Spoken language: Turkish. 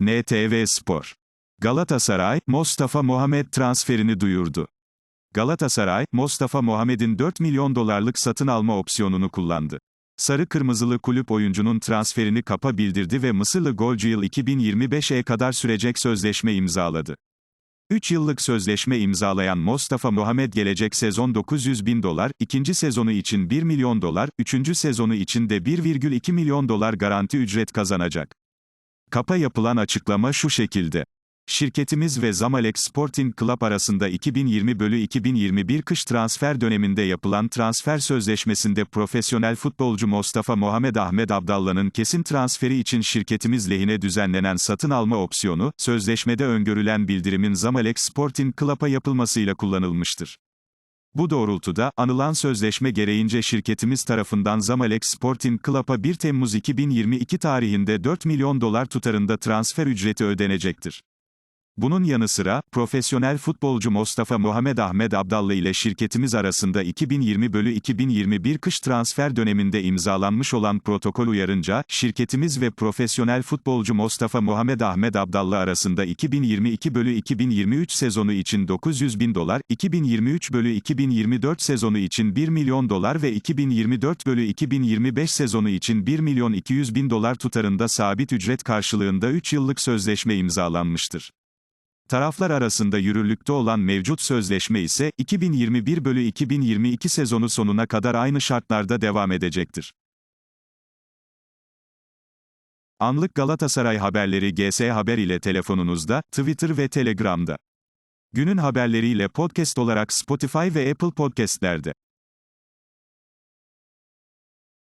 NTV Spor. Galatasaray, Mustafa Muhammed transferini duyurdu. Galatasaray, Mustafa Muhammed'in 4 milyon dolarlık satın alma opsiyonunu kullandı. Sarı Kırmızılı kulüp oyuncunun transferini kapa bildirdi ve Mısırlı golcü yıl 2025'e kadar sürecek sözleşme imzaladı. 3 yıllık sözleşme imzalayan Mustafa Muhammed gelecek sezon 900 bin dolar, ikinci sezonu için 1 milyon dolar, üçüncü sezonu için de 1,2 milyon dolar garanti ücret kazanacak. Kapa yapılan açıklama şu şekilde. Şirketimiz ve Zamalek Sporting Club arasında 2020 bölü 2021 kış transfer döneminde yapılan transfer sözleşmesinde profesyonel futbolcu Mustafa Muhammed Ahmet Abdallah'ın kesin transferi için şirketimiz lehine düzenlenen satın alma opsiyonu, sözleşmede öngörülen bildirimin Zamalek Sporting Club'a yapılmasıyla kullanılmıştır. Bu doğrultuda, anılan sözleşme gereğince şirketimiz tarafından Zamalek Sporting Club'a 1 Temmuz 2022 tarihinde 4 milyon dolar tutarında transfer ücreti ödenecektir. Bunun yanı sıra, profesyonel futbolcu Mustafa Muhammed Ahmet Abdallı ile şirketimiz arasında 2020 bölü 2021 kış transfer döneminde imzalanmış olan protokol uyarınca, şirketimiz ve profesyonel futbolcu Mustafa Muhammed Ahmet Abdallı arasında 2022 bölü 2023 sezonu için 900 bin dolar, 2023 bölü 2024 sezonu için 1 milyon dolar ve 2024 bölü 2025 sezonu için 1 milyon 200 bin dolar tutarında sabit ücret karşılığında 3 yıllık sözleşme imzalanmıştır. Taraflar arasında yürürlükte olan mevcut sözleşme ise 2021 bölü 2022 sezonu sonuna kadar aynı şartlarda devam edecektir. Anlık Galatasaray haberleri GS Haber ile telefonunuzda, Twitter ve Telegram'da. Günün haberleriyle podcast olarak Spotify ve Apple Podcast'lerde.